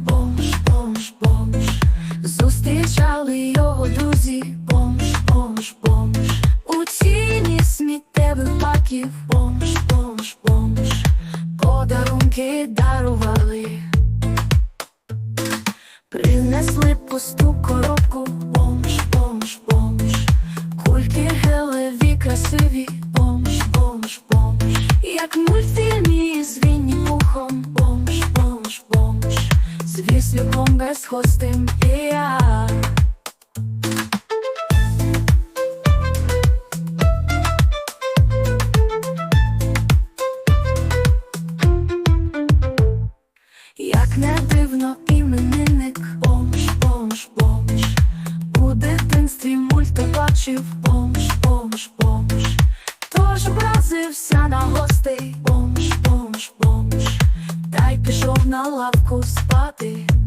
бомж, бомж, бомж. Зустрічали його друзі, бомж, бомж, бомж. У ціні сміттєвих баків, бомж, бомж, бомж. Подарунки дарували. Принесли пусту коробку, бомж, бомж, бомж. Кульки гелеві красиві, З віслюком без хвостим і я. Як не дивно іменинник, бомж, бомж, бомж. У дитинстві мульти бачив, бомж, бомж, бомж. Тож образився на гостей, бомж, бомж, бомж на лавку спати.